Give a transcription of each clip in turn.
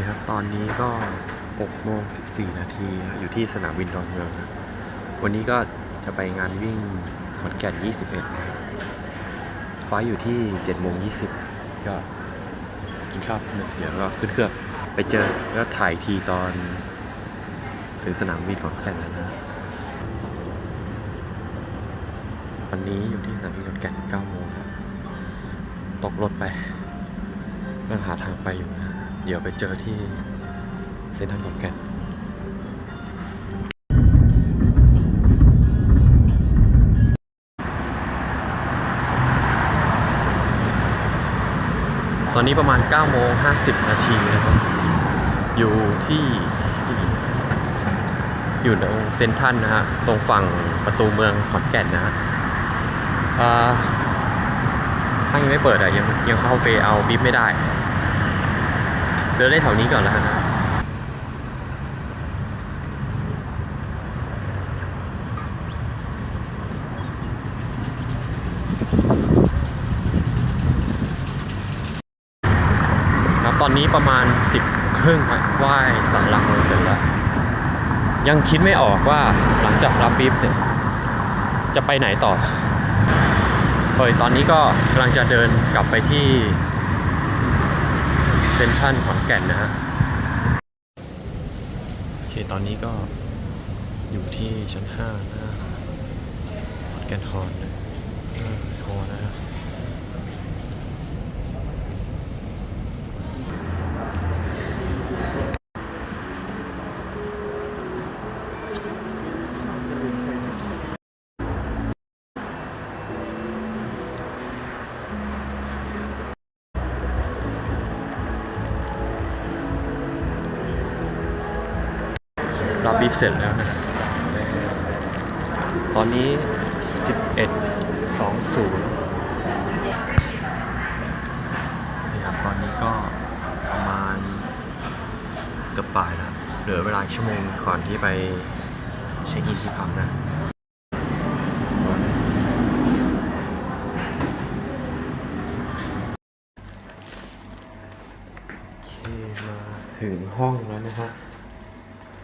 คครับ ตอนนี้ก็6โมง14 นาทีอยู่ที่สนามบินดอนเมืองนะวันนี้ก็จะไปงานวิ่งขอนแก่น 21 ไฟอยู่ที่7โมง20 ก็กินข้าวหนึ่งเดี๋ยวก็ขึ้นเครื่องไปเจอแล้วถ่ายทีตอนถึงสนามบินขอนแก่นแล้วนะวันนี้อยู่ที่สนามบินขอนแก่น9โมงครับตกรถไปกำลังหาทางไปอยู่นะ เดี๋ยวไปเจอที่เซ็นทรัลขอนแก่นตอนนี้ประมาณ9โมง50 นาทีนะครับ อยู่ที่อยู่ตรงเซ็นทรัลนะฮะ ตรงฝั่งประตูเมืองขอนแก่นนะฮะอ่าห้างยังไม่เปิดอะ ยังยังเข้าไปเอาบิ๊บไม่ได้ เดินเล่นแถวนี้ก่อนแล้วกันะครับตอนนี้ประมาณ 10 ครึ่งครับไหว้สารหลักเมืองเสร็จแล้ว ยังคิดไม่ออกว่าหลังจากรับบิ๊บเนี่ยจะไปไหนต่อเฮ้ยตอนนี้ก็กำลังจะเดินกลับไปที่ เซนทรัลขอนแก่นนะฮะโอเคตอนนี้ก็อยู่ที่ชั้นห้านะขอนแก่นฮอนนะฮอนะ 11 20นี่ครับตอนนี้ก็ประมาณเกือบบ่ายแล้วเหลือเวลาอีกชั่วโมงก่อนที่ไปเช็คอินที่พักนะมาถึงห้องแล้วนะฮะ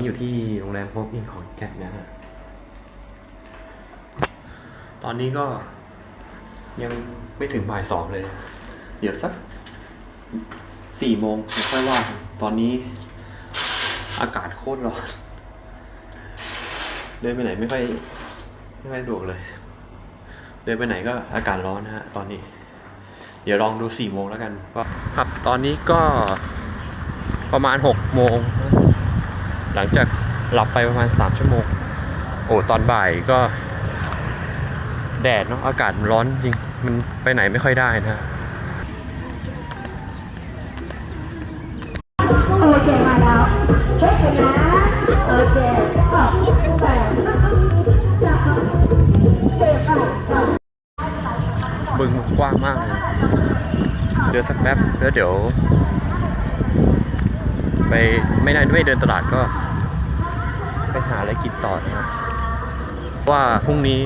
อยู่ที่โรงแรมโฮปอินขอนแกนนะฮะ ตอนนี้ก็ยังไม่ถึงบ่ายสองเลย เดี๋ยวสักสี่โมงค่อยว่า ตอนนี้อากาศโคตรร้อน เดินไปไหนไม่ค่อยไม่ค่อยสะดวกเลย เดินไปไหนก็อากาศร้อนนะฮะตอนนี้ เดี๋ยวลองดูสี่โมงแล้วกันว่าครับตอนนี้ก็ประมาณหกโมง หลังจากหลับไปประมาณ3ชั่วโมง โอ้ตอนบ่ายก็ แดดเนาะอากาศมันร้อนจริง มันไปไหนไม่ค่อยได้นะโอเคมาแล้วเช็คกันะโอเคขอบคุณแต่จะเจ็บอะบึงกว้างมากเลยเดินสักแป๊บแล้วเดี๋ยว ไปไม่ได้ไม่เดินตลาดก็ ไปหาอะไรกินต่อนะว่าพรุ่งนี้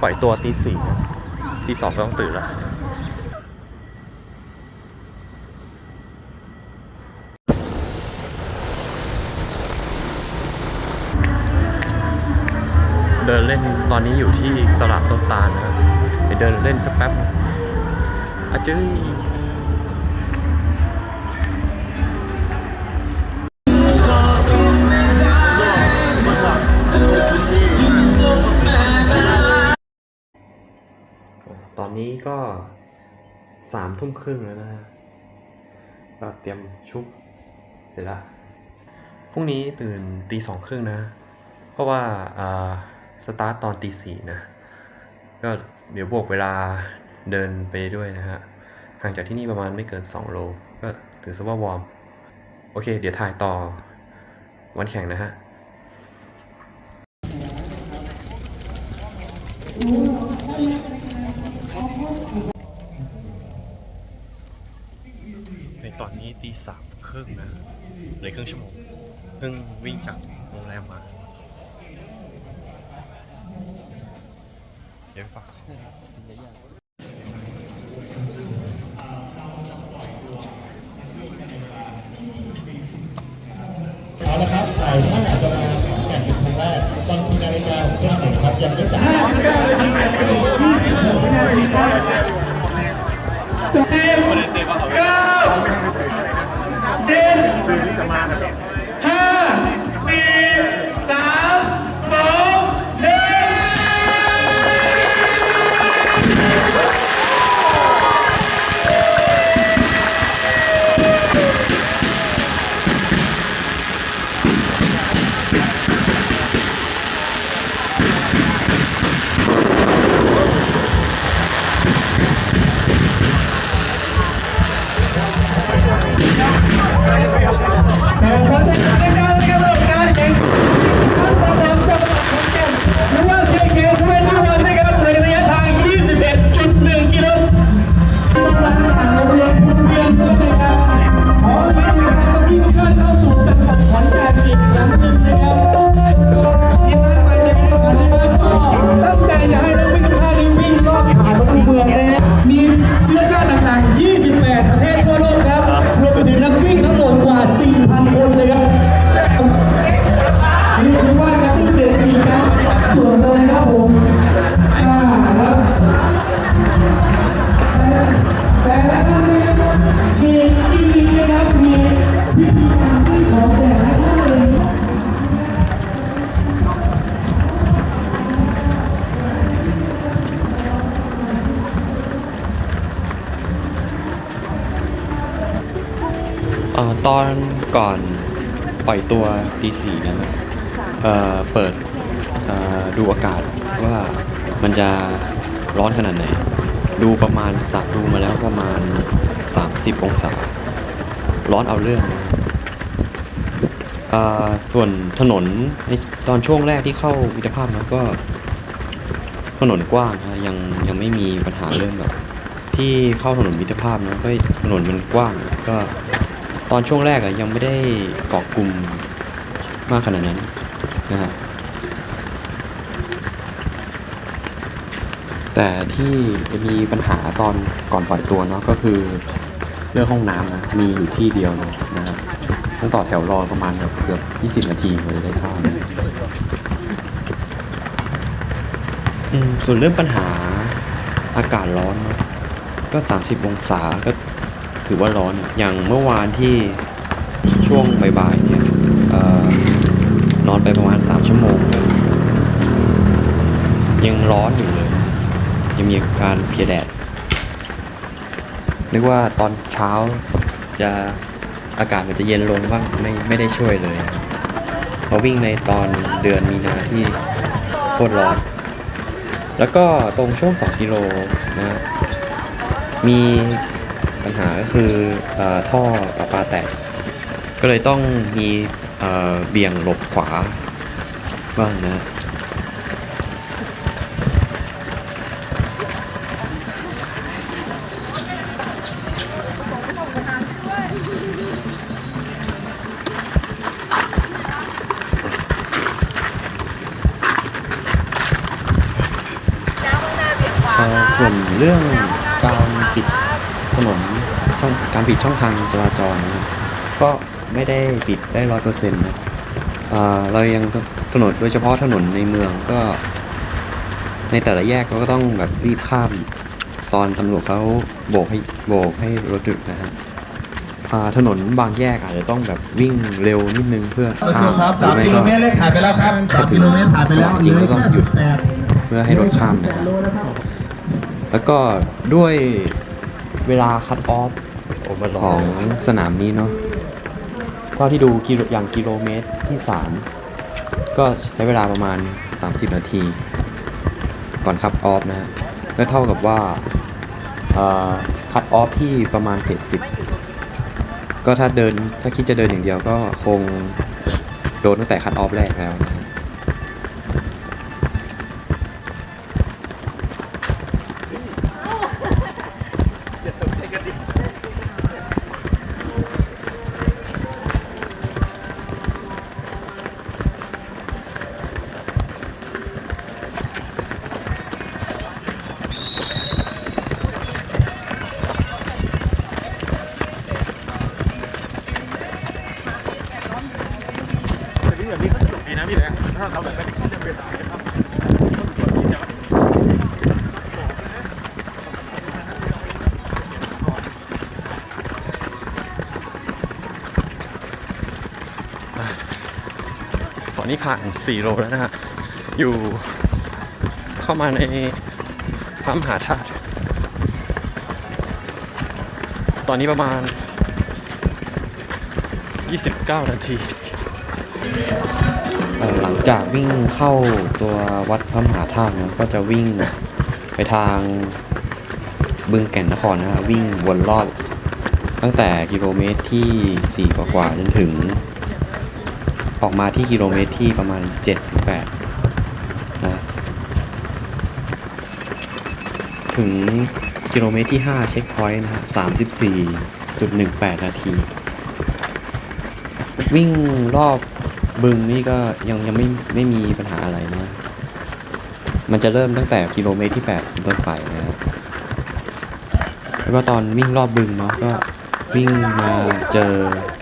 ปล่อยตัวตีสี่ตีสองก็ต้องตื่นละเดินเล่นตอนนี้อยู่ที่ตลาดต้นตาลนะครับไปเดินเล่นสักแป๊บอาจื้อ ก็สามทุ่มครึ่งแล้วนะฮะก็เตรียมชุบเสร็จละพรุ่งนี้ตื่นตีสองครึ่งนะ เพราะว่าอ่าสตาร์ตตอนตีสี่นะ ก็เดี๋ยวบวกเวลาเดินไปด้วยนะฮะ ห่างจากที่นี่ประมาณไม่เกิน 2 โล ก็ถือซะว่าวอร์ม โอเค เดี๋ยวถ่ายต่อวันแข่งนะฮะใตอนนี้ตีสามครึ่งนะเหลยครึ่งชั่วโมงเพิ่งวิ่งจากโรงแรมมาเดี๋ยวฝากนะครับหลายท่านอาจจะมาแก่นเป็นครั้งแรกตอนทีนาฬิกาของเจ้าหนึ่งครับยังไม่จั ดห ตอนก่อนปล่อยตัวตีสี่นะเอ่อเปิดเอ่อดูอากาศว่ามันจะร้อนขนาดไหน ดูประมาณสักดูมาแล้วประมาณ 30 องศา ร้อนเอาเรื่องนะเอ่อส่วนถนนในตอนช่วงแรกที่เข้ามิตรภาพนะก็ ถนนกว้างนะยังยังไม่มีปัญหาเรื่องแบบที่เข้าถนนมิตรภาพนะก็ถนนมันกว้างก็ ตอนช่วงแรกอะยังไม่ได้เกาะกลุ่มมากขนาดนั้นนะฮะแต่ที่มีปัญหาตอนก่อนปล่อยตัวเนาะก็คือเรื่องห้องน้ำนะมีอยู่ที่เดียวเลยนะต้องต่อแถวรอประมาณแบบเกือบ 20 นาทีกว่าจะได้เข้านะส่วนเรื่องปัญหาอากาศร้อนเนอะก็ 30 องศาก็ ถือว่าร้อนอย่างเมื่อวานที่ช่วงบ่ายๆเนี่ยออนอนไปประมาณ 3 ชั่วโมง ยังร้อนอยู่เลย ยังมีการเพียแดด นึกว่าตอนเช้าจะอากาศมันจะเย็นลงบ้างไม่ไม่ได้ช่วยเลยเพราวิ่งในตอนเดือนมีนาที่โคตรร้อน แล้วก็ตรงช่วง 2 กิโลนะมี ปัญหาก็คือเออท่อประปาแตก ก็เลยต้องมีเอ่อเบี่ยงหลบขวาบ้างนะเอ่อส่วนเรื่องการปิด ถนนช่องการปิดช่องทางจราจรนะก็ไม่ได้ปิดได้ร้อยเปอร์เซ็นต์นะเอ่อเรายังถนนโดยเฉพาะถนนในเมืองก็ ในแต่ละแยกเขาก็ต้องแบบรีบข้ามตอนตำรวจเขาโบกให้โบกให้รถหยุดนะฮะอ่าถนนบางแยกอาจจะต้องแบบวิ่งเร็วนิดนึงเพื่อข้ามครับหรือ3ไม่กิโลก็เมตรเลขผ่านไปแล้วครับ3กิโลเมตรผ่านไปแล้วจริงๆก็ต้องหยุดเพื่อให้รถข้ามนะครับแล้วก็ด้วย เวลาคัตออฟของสนามนี้เนาะเท่าที่ดูกิโลอย่างกิโลเมตรที่ 3 ก็ใช้เวลาประมาณ 30 นาที ก่อนคัตออฟนะฮะก็เท่ากับว่าคัตออฟที่ประมาณเพจสิบก็ถ้าเดินถ้าคิดจะเดินอย่างเดียวก็คงโดนตั้งแต่คัตออฟแรกแล้วนะ ฮะตอนนี้ผ่าน 4 โลแล้วนะฮะ อยู่เข้ามาในพระมหาธาตุตอนนี้ประมาณ 29 นาที ลังจากวิ่งเข้าตัววัดพระมหาธาตุนะก็จะวิ่งไปทางบึงแก่นนครนะครับวิ่งวนรอบ ตั้งแต่กิโลเมตรที่ 4 กว่าๆจนถึง ออกมาที่กิโลเมตรที่ประมาณ 7-8 นะ ถึงกิโลเมตรที่ 5 เช็คพอยต์นะฮะ34.18 นาที วิ่งรอบ บึงนี่ก็ยังยังไม่ไม่มีปัญหาอะไรนะ มันจะเริ่มตั้งแต่กิโลเมตรที่8เป็นต้นไปนะครับแล้วก็ตอนวิ่งรอบบึงเนาะก็วิ่งมาเจอ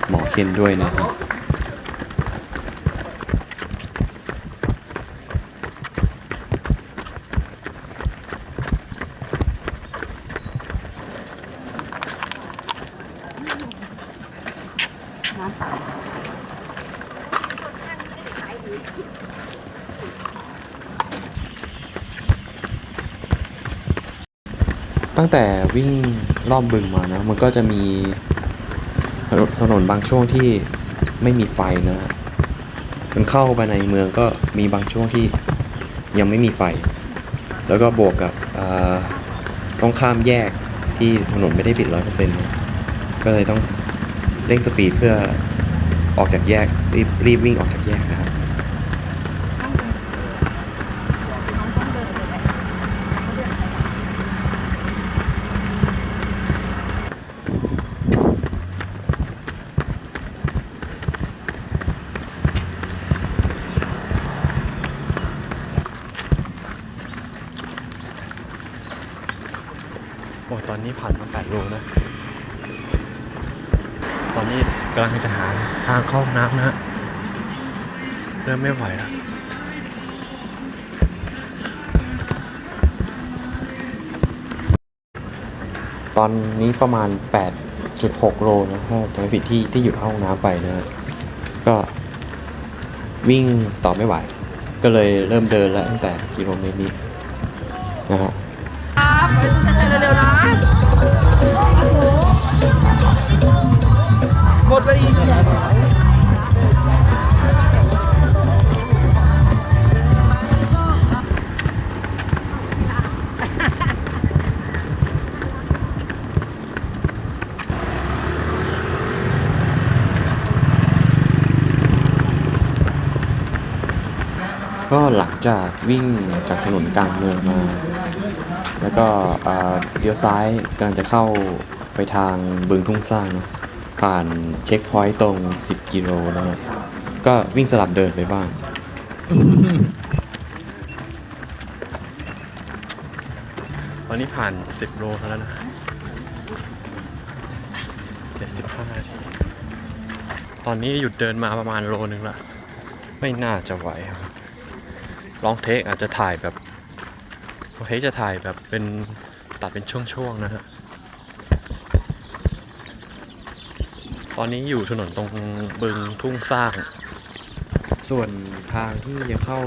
หมอเคนด้วยนะครับน้า ตั้งแต่วิ่งรอบบึงมานะ มันก็จะมีถนนบางช่วงที่ไม่มีไฟนะ มันเข้าไปในเมืองก็มีบางช่วงที่ยังไม่มีไฟ แล้วก็บวกกับต้องข้ามแยกที่ถนนไม่ได้ปิดร้อยเปอร์เซ็นต์ก็เลยต้องเร่งสปีดเพื่อออกจากแยกรีบรีบวิ่งออกจากแยกนะครับ โอ้ตอ นี้ผ่านมา8โลนะ ตอนนี้กำลังจะหาทางเข้าห้องน้ำนะฮะเริ่มไม่ไหวแล้วตอนนี้ประมาณ 8.6 โลนะถ้าจะไม่ผิดที่ที่หยุดเข้าห้องน้ำไปนะก็วิ่งต่อไม่ไหว ก็เลยเริ่มเดินแล้วตั้งแต่กิโลเมตรนี้ ก็หลังจากวิ่งจากถนนกลางเมืองมา แล้วก็เลี้ยวซ้ายกำลังจะเข้าไปทางบึงทุ่งสร้างเนะ ผ่านเช็คพอยต์ตรง 10 กิโลแล้วนะก็วิ่งสลับเดินไปบ้าง ตอนนี้ผ่าน 10 โลแล้วนะ75นาที ตอนนี้หยุดเดินมาประมาณโลนึงละ ไม่น่าจะไหวครับลองเทคอาจจะถ่ายแบบลองเทคจะถ่ายแบบเป็นตัดเป็นช่วงๆนะฮะ ตอนนี้อยู่ถนนตรงบึงทุ่งสร้าง ส่วนทางที่จะเข้า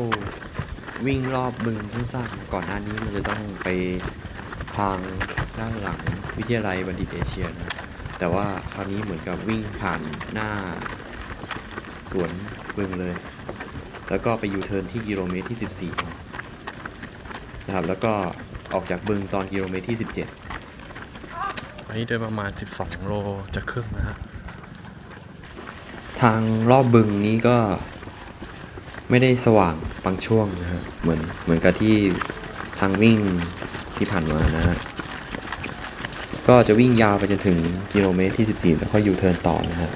วิ่งรอบบึงทุ่งสร้างก่อนหน้านี้มันจะต้องไปทางด้านหลังวิทยาลัยบัณฑิตเอเชียนะแต่ว่าคราวนี้เหมือนกับวิ่งผ่านหน้าสวนบึงเลย แล้วก็ไปยูเทิร์นที่กิโลเมตรที่ 14 นะครับ แล้วก็ออกจากบึงตอนกิโลเมตรที่ 17อันนี้เดินประมาณ 12 โลจะครึ่งนะฮะ ทางรอบบึงนี้ก็ไม่ได้สว่างบางช่วงนะฮะ เหมือนเหมือนกับที่ทางวิ่งที่ผ่านมานะฮะ ก็จะวิ่งยาวไปจนถึงกิโลเมตรที่ 14 แล้วค่อยยูเทิร์นต่อนะฮะ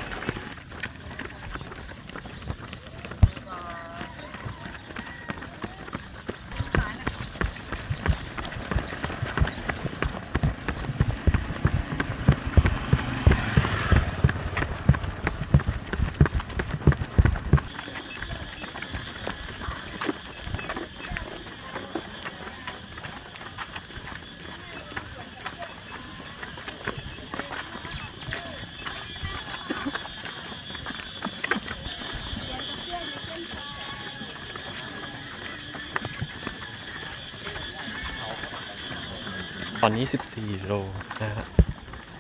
ตอนนี้ 14 โลนะฮะ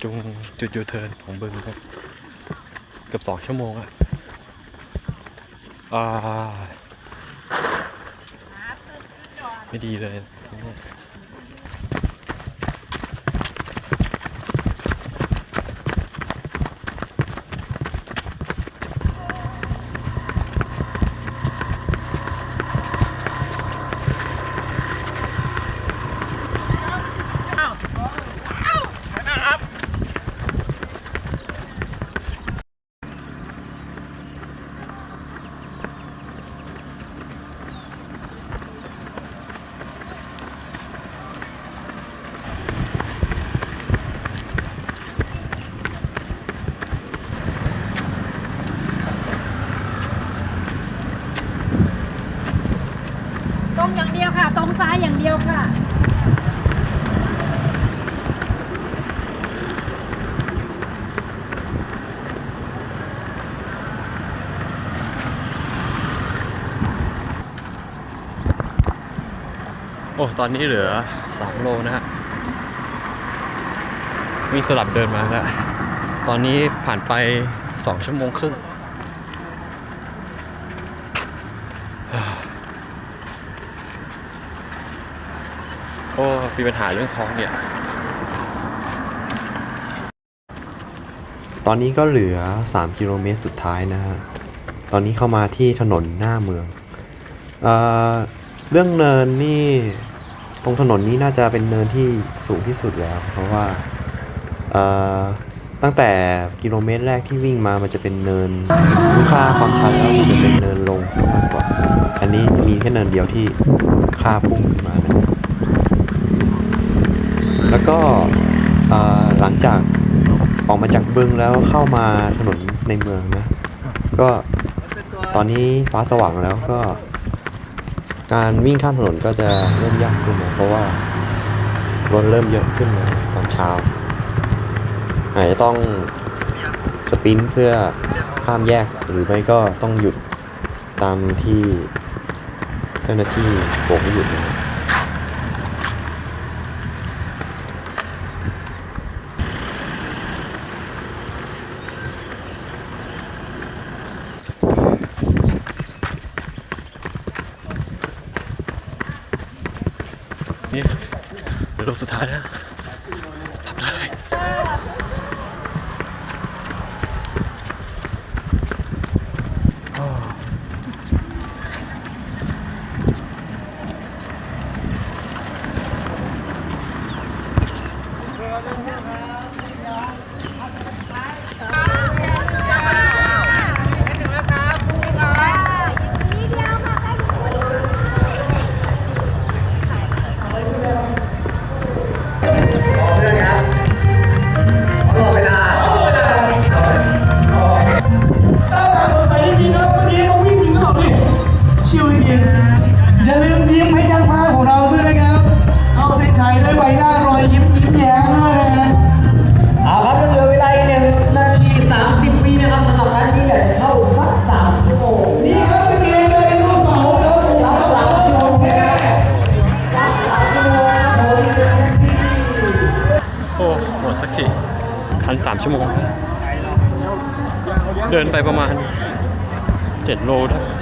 จุงจุดยูเทิร์นของบึงครับเกือบ2ชั่วโมงอะอ่าไม่ดีเลยเนี่ย ตรงอย่างเดียวค่ะ ตรงซ้ายอย่างเดียวค่ะ โอ้ตอนนี้เหลือ 3 โลนะฮะวิ่งสลับเดินมาแล้วตอนนี้ผ่านไป 2 ชั่วโมงครึ่งโอ้มีปัญหาเรื่องท้องเนี่ย ตอนนี้ก็เหลือ 3 กิโลเมตรสุดท้ายนะฮะ ตอนนี้เข้ามาที่ถนนหน้าเมือง เอ่อ เรื่องเนินนี่ ตรงถนนนี้น่าจะเป็นเนินที่สูงที่สุดแล้ว เพราะว่าตั้งแต่กิโลเมตรแรกที่วิ่งมามันจะเป็นเนินค่าความชันแล้วมันจะเป็นเนินลงซะมากกว่า อันนี้จะมีแค่เนินเดียวที่ค่าพุ่งขึ้นมานะแล้วก็หลังจากออกมาจากบึงแล้วเข้ามาถนนในเมืองนะ ก็ตอนนี้ฟ้าสว่างแล้วก็ การวิ่งข้ามถนนก็จะเริ่มยากขึ้นนะเพราะว่ารถเริ่มเยอะขึ้นนะตอนเช้าอาจจะต้องสปินเพื่อข้ามแยกหรือไม่ก็ต้องหยุดตามที่เจ้าหน้าที่โบกให้หยุดนะ นี่เดี๋ยวโลสุดท้ายแล้ว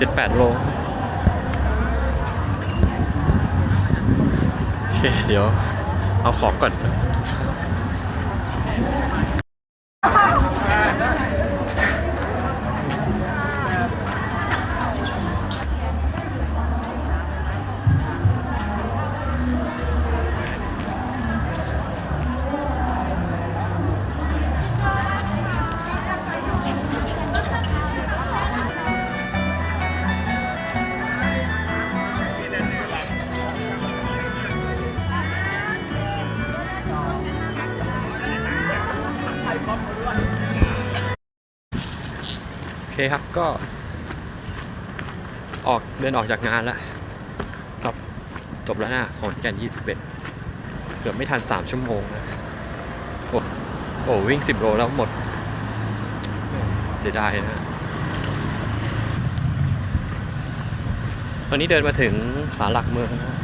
7.8 โล โอเค เดี๋ยวเอาของก่อน ก็ ออกเดินออกจากงานแล้วครับจบแล้วนะของแก่น21 เกือบไม่ทัน 3 ชั่วโมงนะโอ้โอ้วิ่ง 10 โลแล้วหมด เสียดายนะตอนนี้เดินมาถึงศาลหลักเมืองนะ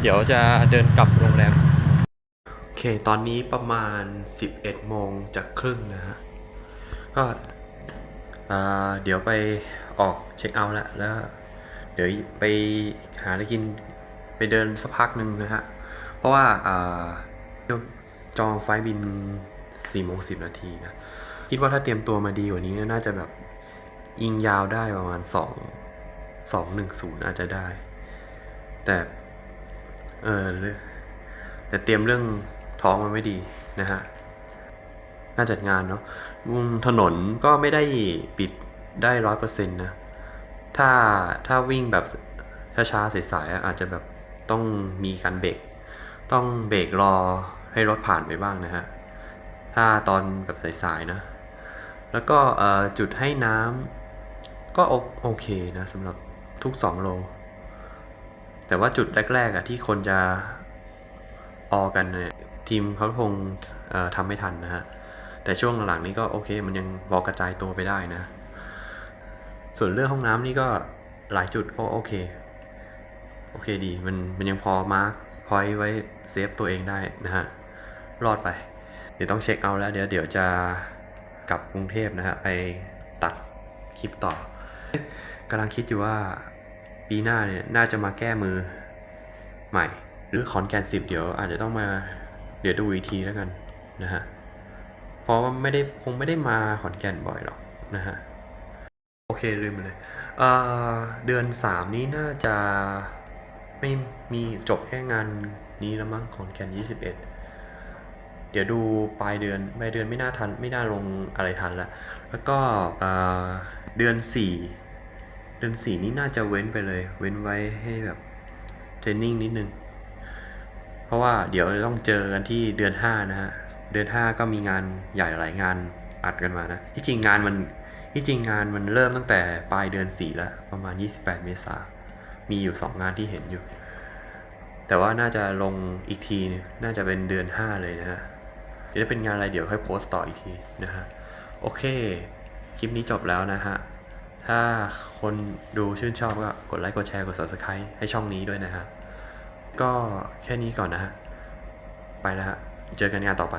เดี๋ยวจะเดินกลับโรงแรม โอเค ตอนนี้ประมาณ 11 โมงจากครึ่งนะฮะ ก็เดี๋ยวไปออกเช็คเอาท์ล้วแล้ว เดี๋ยวไปหาอะไรกินไปเดินสักพักหนึ่งนะฮะ เพราะว่าอ่าจองไฟล์บิน4โมง10 นาทีนะ คิดว่าถ้าเตรียมตัวมาดีกว่านี้น่าจะแบบยิงยาวได้ประมาณ 2 2 1 0 อาจจะได้ แต่เออหรือแต่เตรียมเรื่องท้องมันไม่ดีนะฮะ น่าจัดงานเนาะถนนก็ไม่ได้ปิดได้ร้อยเปอร์เซ็นต์นะ ถ้าถ้าวิ่งแบบช้าๆสายๆอะอาจจะแบบต้องมีการเบรกต้องเบรกรอให้รถผ่านไปบ้างนะฮะ ถ้าตอนแบบสายๆนะ แล้วก็จุดให้น้ำก็โอเคนะสำหรับทุก 2 โล แต่ว่าจุดแรกๆอะที่คนจะออกันเนี่ยทีมเขาคงทำไม่ทันนะฮะ แต่ช่วงหลังๆนี้ก็โอเค มันยังพอกระจายตัวไปได้นะ ส่วนเรื่องห้องน้ำนี่ก็หลายจุดก็โอเค โอเคดี มันมันยังพอมาร์คพอยไว้เซฟตัวเองได้นะฮะ รอดไป เดี๋ยวต้องเช็คเอาแล้ว เดี๋ยวเดี๋ยวจะกลับกรุงเทพนะฮะ ไปตัดคลิปต่อกำลังคิดอยู่ว่าปีหน้าเนี่ย น่าจะมาแก้มือใหม่ หรือขอนแก่นสิบเดี๋ยวอาจจะต้องมาเดี๋ยวดูอีกทีแล้วกันนะฮะ เพราะว่าไม่ได้คงไม่ได้มาขอนแก่นบ่อยหรอกนะฮะ โอเคลืมไปเลยเเดือนสามนี้น่าจะไม่มีจบแค่งานนี้แล้วมั้งขอนแก่นยี่สิบเอ็ดเดี๋ยวดูปลายเดือนปลายเดือนไม่น่าทันไม่น่าลงอะไรทันละแล้วก็เอ่อเดือนสี่เดือนสี่นี้น่าจะเว้นไปเลย เว้นไว้ให้แบบเทรนนิ่งนิดนึง เพราะว่าเดี๋ยวต้องเจอกันที่เดือนห้านะฮะ เดือนห้าก็มีงานใหญ่หลายงานอัดกันมานะ ที่จริงงานมันที่จริงงานมันเริ่มตั้งแต่ปลายเดือนสี่แล้ว ประมาณ 28 เมษา มีอยู่2งานที่เห็นอยู่ แต่ว่าน่าจะลงอีกทีน่าจะเป็นเดือน5เลยนะฮะเดี๋ยวจะเป็นงานอะไรเดี๋ยวค่อยโพสต์ต่ออีกทีนะฮะ โอเค คลิปนี้จบแล้วนะฮะ ถ้าคนดูชื่นชอบก็กดไลค์กดแชร์กด subscribe ให้ช่องนี้ด้วยนะฮะ ก็แค่นี้ก่อนนะฮะ ไปแล้วฮะ เจอกันงานต่อไป